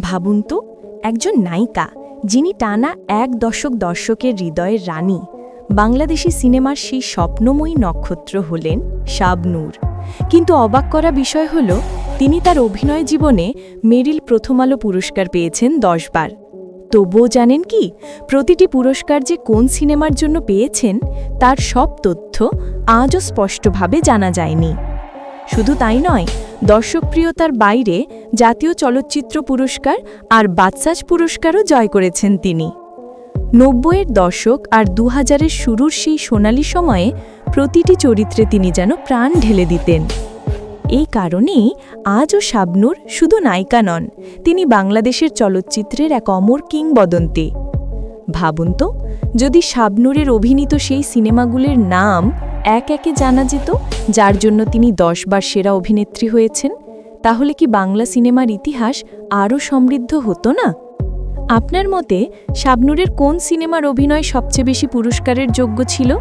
ভাবুন তো, একজন নায়িকা যিনি টানা এক দশক দর্শকের হৃদয়ের রানী, বাংলাদেশি সিনেমার সেই স্বপ্নময়ী নক্ষত্র হলেন শাবনূর। কিন্তু অবাক করা বিষয় হল, তিনি তার অভিনয় জীবনে মেরিল প্রথম আলো পুরস্কার পেয়েছেন দশবার তবুও জানেন কি, প্রতিটি পুরস্কার যে কোন সিনেমার জন্য পেয়েছেন, তার সব তথ্য আজও স্পষ্টভাবে জানা যায়নি। শুধু তাই নয় দর্শকপ্রিয়তার বাইরে জাতীয় চলচ্চিত্র পুরস্কার আর বাদসাজ পুরস্কারও জয় করেছেন তিনি। নব্বইয়ের দশক আর দু হাজারের শুরুর সেই সোনালি সময়ে প্রতিটি চরিত্রে তিনি যেন প্রাণ ঢেলে দিতেন। এই কারণেই আজও শাবনূর শুধু নায়িকা নন, তিনি বাংলাদেশের চলচ্চিত্রের এক অমর কিংবদন্তি। ভাবুন তো, যদি শাবনুরের অভিনীত সেই সিনেমাগুলির নাম এক একে জানা যেত, যার জন্য তিনি দশবার সেরা অভিনেত্রী হয়েছেন, তাহলে কি বাংলা সিনেমার ইতিহাস আরও সমৃদ্ধ হতো না? আপনার মতে, শাবনুরের কোন সিনেমার অভিনয় সবচেয়ে বেশি পুরস্কারের যোগ্য ছিল?